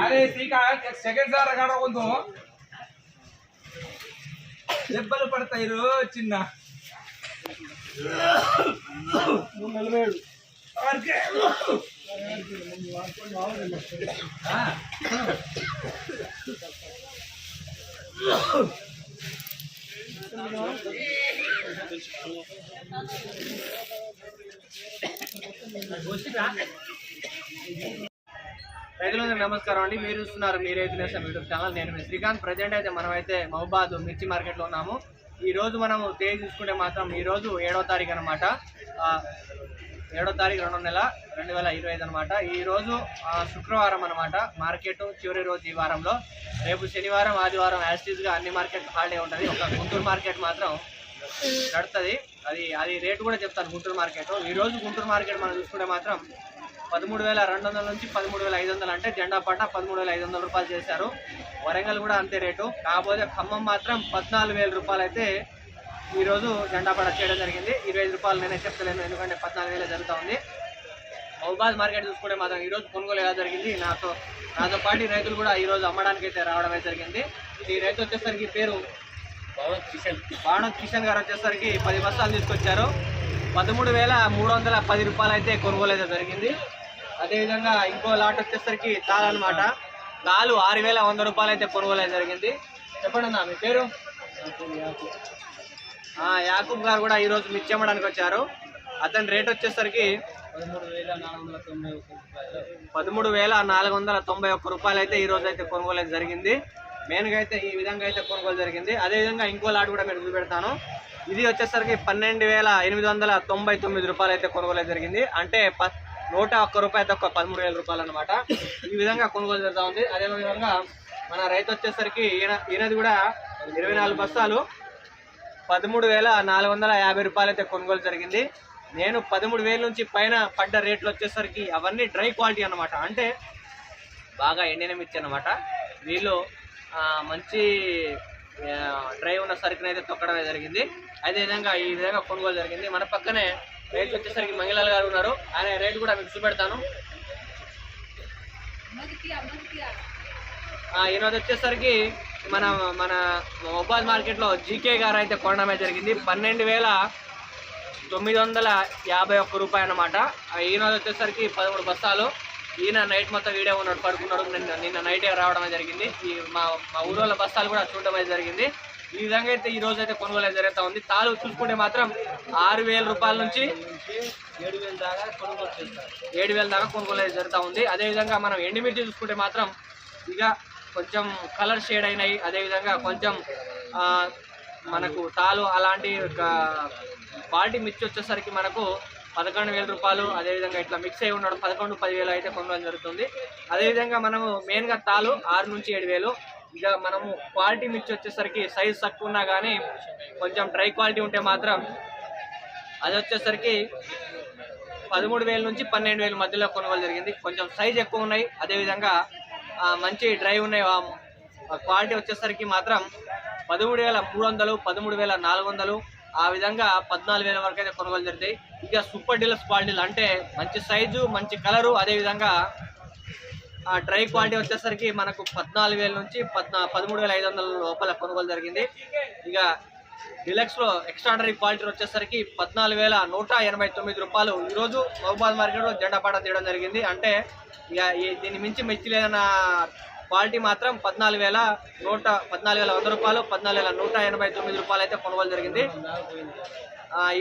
ಅರೆ ಸೀಕಾ ಸೆಕೆಂಡ್ ಸಾರ ಕಾಣಕೊಂದು దెబ్బలు పడతాయి రో చిన్న వాడికే. ఆ. రైతులందరూ నమస్కారం అండి. మీరు చూస్తున్నారు మీ రైతు నేషన్ యూట్యూబ్ ఛానల్. నేను మీ శ్రీకాంత్. ప్రజెంట్ అయితే మనం అయితే మహబాద్ మిర్చి మార్కెట్లో ఉన్నాము. ఈ రోజు మనం తేదీ చూసుకుంటే మాత్రం ఈ రోజు ఏడవ తారీఖు అనమాట ఏడో తారీఖు రెండో నెల రెండు వేల ఇరవై ఐదు అనమాట ఈ రోజు శుక్రవారం అనమాట మార్కెట్. చివరి రోజు ఈ వారంలో. రేపు శనివారం ఆదివారం యాస్టీస్గా అన్ని మార్కెట్ హాలిడే ఉంటుంది. ఒక గుంటూరు మార్కెట్ మాత్రం నడుతుంది. అది అది రేటు కూడా చెప్తాను గుంటూరు మార్కెట్. ఈ రోజు గుంటూరు మార్కెట్ మనం చూసుకుంటే మాత్రం పదమూడు వేల రెండు వందల నుంచి పదమూడు వేల ఐదు వందలు అంటే జెండా పట్ట పదమూడు వేల ఐదు వందల రూపాయలు చేశారు. వరంగల్ కూడా అంతే రేటు. కాకపోతే ఖమ్మం మాత్రం పద్నాలుగు వేల రూపాయలు అయితే ఈరోజు జెండా పట్ట చేయడం జరిగింది. ఇరవై ఐదు రూపాయలు నేనే చెప్తలేను ఎందుకంటే పద్నాలుగు వేలే జరుగుతూ ఉంది. మహబాద్ మార్కెట్ చూసుకుంటే మాత్రం ఈరోజు కొనుగోలు ఎలా జరిగింది నాతో నాతో పాటు రైతులు కూడా ఈరోజు అమ్మడానికి అయితే రావడం అయితే జరిగింది. ఈ రైతు వచ్చేసరికి పేరు బాణత్ కిషన్ గారు వచ్చేసరికి పది బస్తాలు తీసుకొచ్చారు. పదమూడు వేల మూడు వందల పది రూపాయలు అయితే కొనుగోలు అయితే జరిగింది. అదేవిధంగా ఇంకో లాట్ వచ్చేసరికి తాల్ అనమాట తాలు ఆరు వేల వంద రూపాయలు అయితే కొనుగోలు జరిగింది. చెప్పండి అన్న మీ పేరు? యాకూబ్ గారు కూడా ఈరోజు మిర్చి వచ్చారు. అతని రేట్ వచ్చేసరికి పదమూడు వేల నాలుగు వందల తొంభై ఒక్క రూపాయలు అయితే ఈ రోజు అయితే కొనుగోలు జరిగింది. మెయిన్గా అయితే ఈ విధంగా అయితే కొనుగోలు జరిగింది. అదేవిధంగా ఇంకో లాట్ కూడా మీరు చూపెడతాను. ఇది వచ్చేసరికి పన్నెండు వేల ఎనిమిది వందల తొంభై తొమ్మిది రూపాయలు అయితే కొనుగోలు జరిగింది. అంటే ప నూట ఒక్క రూపాయి తక్కువ పదమూడు వేల రూపాయలు అనమాట ఈ విధంగా కొనుగోలు జరుగుతూ ఉంది. అదే విధంగా మన రైతు వచ్చేసరికి ఈయన ఈయనది కూడా ఇరవై నాలుగు బస్తాలు. పదమూడు వేల నాలుగు వందల యాభై రూపాయలు అయితే కొనుగోలు జరిగింది. నేను పదమూడు వేల నుంచి పైన పడ్డ రేట్లు వచ్చేసరికి అవన్నీ డ్రై క్వాలిటీ అనమాట అంటే బాగా ఎండిన మిర్చి అనమాట వీళ్ళు మంచి డ్రై ఉన్న సరుకునైతే తొక్కడమే జరిగింది. అదేవిధంగా ఈ విధంగా కొనుగోలు జరిగింది. మన పక్కనే రేట్లు వచ్చేసరికి మంగళాల గారు ఉన్నారు. ఆయన రేట్ కూడా మీకు చూపెడతాను. ఆ, ఈరోజు వచ్చేసరికి మన మన మొబైల్ మార్కెట్లో జీకే గారు అయితే కొనడం జరిగింది. పన్నెండు వేల తొమ్మిది వందల యాభై ఒక్క రూపాయి అనమాట ఈయన వచ్చేసరికి పదమూడు బస్తాలు. ఈయన నైట్ మొత్తం వీడియో ఉన్నాడు పడుకున్నాడు నిన్న నిన్న నైటే రావడం జరిగింది. ఈ మా మా ఊరోళ్ళ బస్తాలు కూడా చూడడమే జరిగింది. ఈ విధంగా అయితే ఈ రోజు అయితే కొనుగోలు జరుగుతూ ఉంది. తాలు చూసుకుంటే మాత్రం ఆరు వేల రూపాయల నుంచి ఏడు వేల దాకా కొనుగోలు చేస్తారు. ఏడు వేల దాకా కొనుగోలు అయితే జరుగుతూ ఉంది. అదేవిధంగా మనం ఎండుమిర్చి చూసుకుంటే మాత్రం ఇక కొంచెం కలర్ షేడ్ అయినాయి. అదేవిధంగా కొంచెం మనకు తాలు అలాంటి క్వాలిటీ మిర్చి వచ్చేసరికి మనకు పదకొండు వేల రూపాయలు అదేవిధంగా ఇట్లా మిక్స్ అయి ఉన్నాడు. పదకొండు పదివేలు అయితే కొనడం జరుగుతుంది. అదేవిధంగా మనము మెయిన్గా తాలు ఆరు నుంచి ఏడు వేలు ఇక మనము క్వాలిటీ మిర్చి వచ్చేసరికి సైజ్ తక్కువ ఉన్నా కానీ కొంచెం డ్రై క్వాలిటీ ఉంటే మాత్రం అది వచ్చేసరికి పదమూడు వేల నుంచి పన్నెండు వేల మధ్యలో కొనుగోలు జరిగింది. కొంచెం సైజ్ ఎక్కువ ఉన్నాయి. అదేవిధంగా మంచి డ్రై ఉన్నాయి. ఆ- క్వాలిటీ వచ్చేసరికి మాత్రం పదమూడు వేల మూడు వందలు పదమూడు వేల నాలుగు వందలు ఆ విధంగా పద్నాలుగు వేల వరకు అయితే కొనుగోలు జరుగుతాయి ఇక సూపర్ డీలక్స్ క్వాలిటీలు అంటే మంచి సైజు మంచి కలరు అదేవిధంగా డ్రై క్వాలిటీ వచ్చేసరికి మనకు పద్నాలుగు వేల నుంచి పద్నా పదమూడు వేల ఐదు వందల లోపల కొనుగోలు జరిగింది. ఇక డిలక్స్లో ఎక్స్ట్రాడనరీ క్వాలిటీ వచ్చేసరికి పద్నాలుగు వేల నూట ఎనభై తొమ్మిది రూపాయలు. ఈరోజు మహబాద్ మార్కెట్లో జెండా పాట తీయడం జరిగింది. అంటే ఇక దీన్ని మించి మెచ్చి లేదన్న క్వాలిటీ మాత్రం పద్నాలుగు వేల నూట పద్నాలుగు వేల వంద రూపాయలు పద్నాలుగు వేల నూట ఎనభై తొమ్మిది రూపాయలు అయితే కొనుగోలు జరిగింది.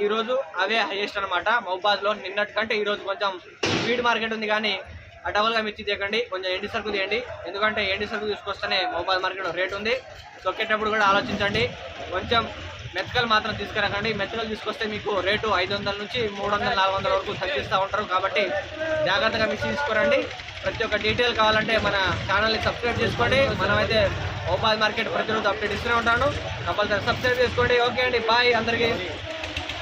ఈరోజు అవే హైయెస్ట్ అనమాట మహబాద్లో నిన్నటి కంటే ఈరోజు కొంచెం స్పీడ్ మార్కెట్ ఉంది కానీ డబుల్గా మిర్చి తీయకండి. కొంచెం ఎండి సరుకు తీయండి. ఎందుకంటే ఎండి సరుకు తీసుకొస్తేనే మొబైల్ మార్కెట్లో రేట్ ఉంది. తొక్కేటప్పుడు కూడా ఆలోచించండి. కొంచెం మెత్తకలు మాత్రం తీసుకురాకండి మెత్తకలు తీసుకొస్తే మీకు రేటు ఐదు వందల నుంచి మూడు వందల నాలుగు వందల వరకు తగ్గిస్తూ ఉంటారు. కాబట్టి జాగ్రత్తగా మిర్చి తీసుకురండి. ప్రతి ఒక్క డీటెయిల్ కావాలంటే మన ఛానల్ని సబ్స్క్రైబ్ చేసుకోండి. మనమైతే మొబైల్ మార్కెట్ ప్రతిరోజు అప్డేట్ ఇస్తూనే ఉంటాను. కంపల్సరీ సబ్స్క్రైబ్ చేసుకోండి. ఓకే అండి. బాయ్ అందరికీ.